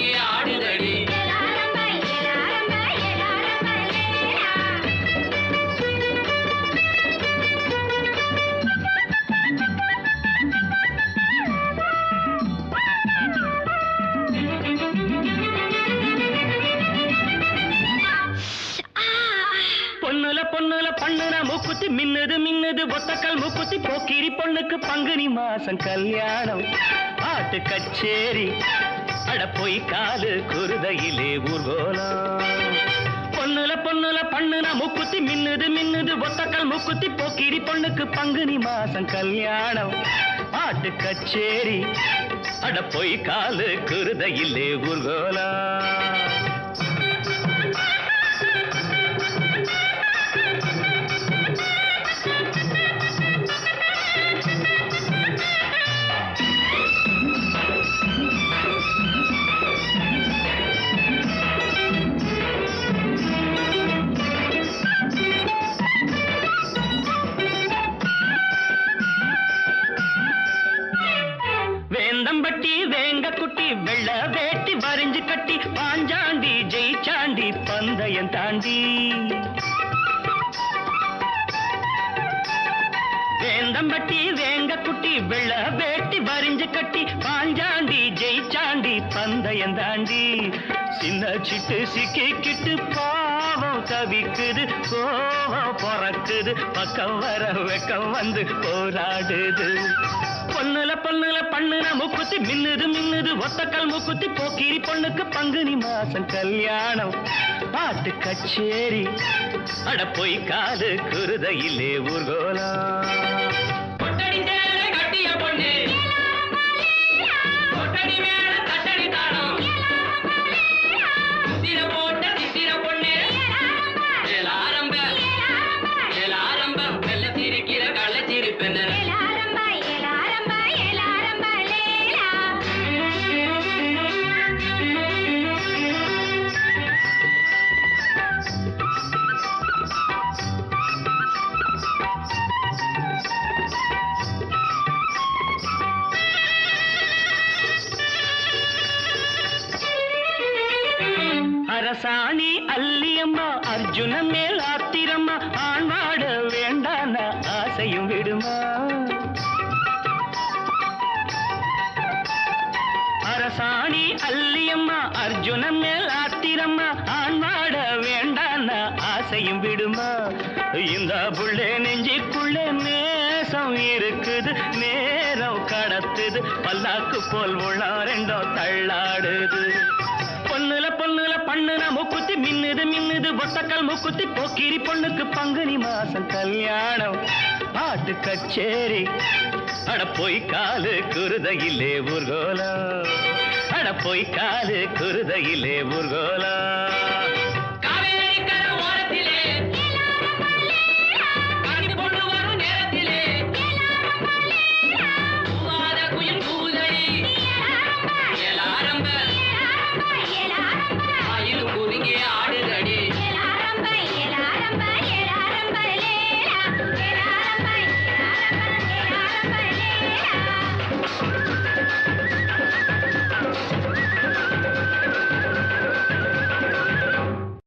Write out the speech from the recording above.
இங்கே ஆடுதடி. பொண்ணுல பொண்ணுல பண்ணுன மூக்குத்தி மின்னுது மின்னுது ஒத்தக்கல் மூக்குத்தி போக்கிரி பொண்ணுக்கு பங்குனி மாசம் கல்யாணம். பாட்டு கச்சேரி அட காலு குருதையிலே ஊர்கோலம் பொண்ணுல பொண்ணுல பண்ணுன முக்குத்தி மின்னுது மின்னுது ஒத்தக்கல் முக்குத்தி போக்கிரி பொண்ணுக்கு பங்குனி மாசம் கல்யாணம். பாட்டு கச்சேரி. அட போய் காலு குருதையிலே ஊர்கோலம் வெள்ள வேட்டி வரைஞ்சு கட்டி பாஞ்சாண்டி ஜெயிச்சாண்டி பந்தயம் தாண்டி. வேந்தம்பட்டி வேங்க குட்டி வெள்ள வேட்டி வரிஞ்சு கட்டி பாஞ்சாண்டி ஜெயிச்சாண்டி பந்தயம் தாண்டி. சின்ன சிட்டு சிக்கிக்கிட்டு கோபம் தவிக்குது கோபம் பிறக்குது. பக்கம் வர வெக்கம் வந்து போராடுது பொண்ணுல பொண்ணுல பண்ணுன முக்குத்தி மின்னுது மின்னுது. ஒத்தக்கல் முக்குத்தி போக்கிரி பொண்ணுக்கு பங்குனி மாசம் கல்யாணம். பாட்டு கச்சேரி. அட பொய் காது குருதையிலே ஊர்கோலம் சாணி அல்லியம்மா அர்ஜுன மேல் ஆத்திரம்மா ஆண்வாட வேண்டான ஆசையும் விடுமா? அரசாணி அல்லியம்மா அர்ஜுன மேல் ஆத்திரம்மா ஆண்வாட வேண்டான ஆசையும் விடுமா? இந்த புள்ளே நெஞ்சிக்குள்ளே நேசம் இருக்குது நேரம் கடத்துது பல்லாக்கு போல் உள்ள ரெண்டோ தள்ளாடுது. பண்ணுன மூக்குத்தி மின்னுது மின்னுது ஒத்தக்கல் மூக்குத்தி. போக்கிரி பொண்ணுக்கு பங்குனி மாசம் கல்யாணம். பாட்டு கச்சேரி. அட போய் காலு குருதையிலே ஊர்கோலம் அட போய் காலு குருதையிலே ஊர்கோலம்